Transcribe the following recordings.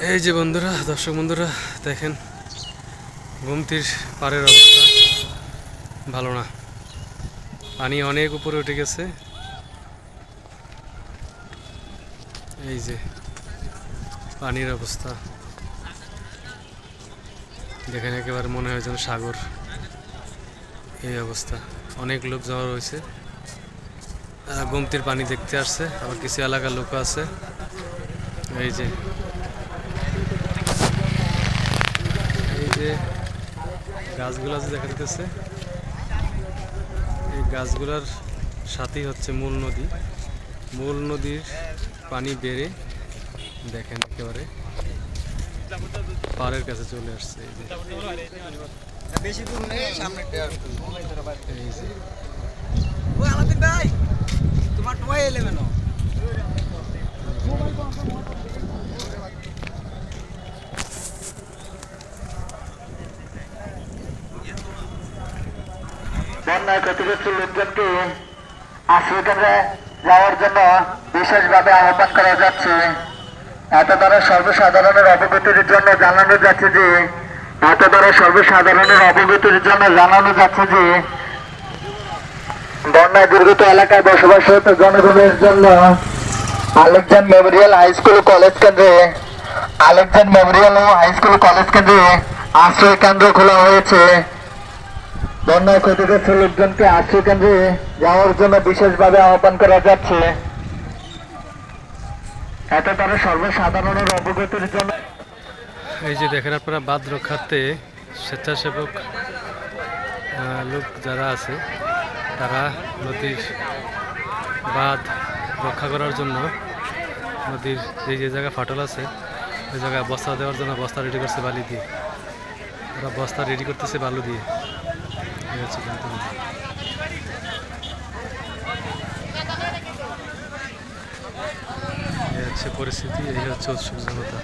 এই যে বন্ধুরা, দর্শক বন্ধুরা, দেখেন গোমতির পাড়ের অবস্থা। ভালো না। পানি অনেক উপরে উঠে গেছে। এই যে, পানির অবস্থা। দেখেন, একেবারে মনে হয় যেন সাগর। এই অবস্থা। অনেক লোক জমা রয়েছে। তারা গোমতির পানি দেখতে আসছে। আবার কিছু এলাকার লোক আছে। এই যে যে গাছগুলো আছে দেখা যেতেছে এই গাছগুলার সাথেই হচ্ছে মূল নদী। মূল নদীর পানি বেড়ে দেখেন একেবারে পাড়ের কাছে চলে আসছে এই যে বন্যায় ক্ষতিগ্রস্ত লোকজনকে আশ্রয়কেন্দ্রে যাওয়ার জন্য বিশেষভাবে আহ্বান করা যাচ্ছে। এত দ্বারা সর্বসাধারণের অবগতির জন্য জানানো যাচ্ছে যে, এত দ্বারা সর্বসাধারণের অবগতির জন্য জানানো যাচ্ছে যে, বন্যায় দুর্গত এলাকায় বসবাসরত জনগণের জন্য Alekjan memorial high school college কেন্দ্রে আলেকজান মেমোরিয়াল ও হাই স্কুল কলেজ কেন্দ্রে আশ্রয় কেন্দ্র খোলা হয়েছে। বন্যায় ক্ষতিগ্রস্ত লোকজনকে আশ্রয় কেন্দ্রে যাওয়ার জন্য বিশেষভাবে আহ্বান করা যাচ্ছে। এত তারা সর্বসাধারণের অবগতির জন্য এই যে দেখেন আপনারা বাঁধ রক্ষার্থে স্বেচ্ছাসেবক লোক যারা আছে, তারা নদীর বাঁধ রক্ষা করার জন্য নদীর যে যে জায়গায় ফাটল আছে ওই জায়গায় বস্তা দেওয়ার জন্য বস্তা রেডি করছে বালি দিয়ে। ওরা বস্তা রেডি করতেছে বালু দিয়ে। এই হচ্ছে কিন্তু। এই হচ্ছে পরিস্থিতি এই হচ্ছে উৎসুক জনতা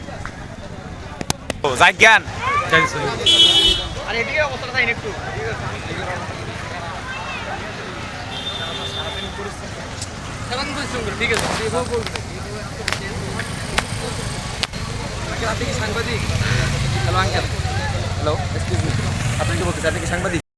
ঠিক আছে আপনি কি সাংবাদিক? Hello uncle hello excuse me আপনি কি বলতে আপনি কি সাংবাদিক?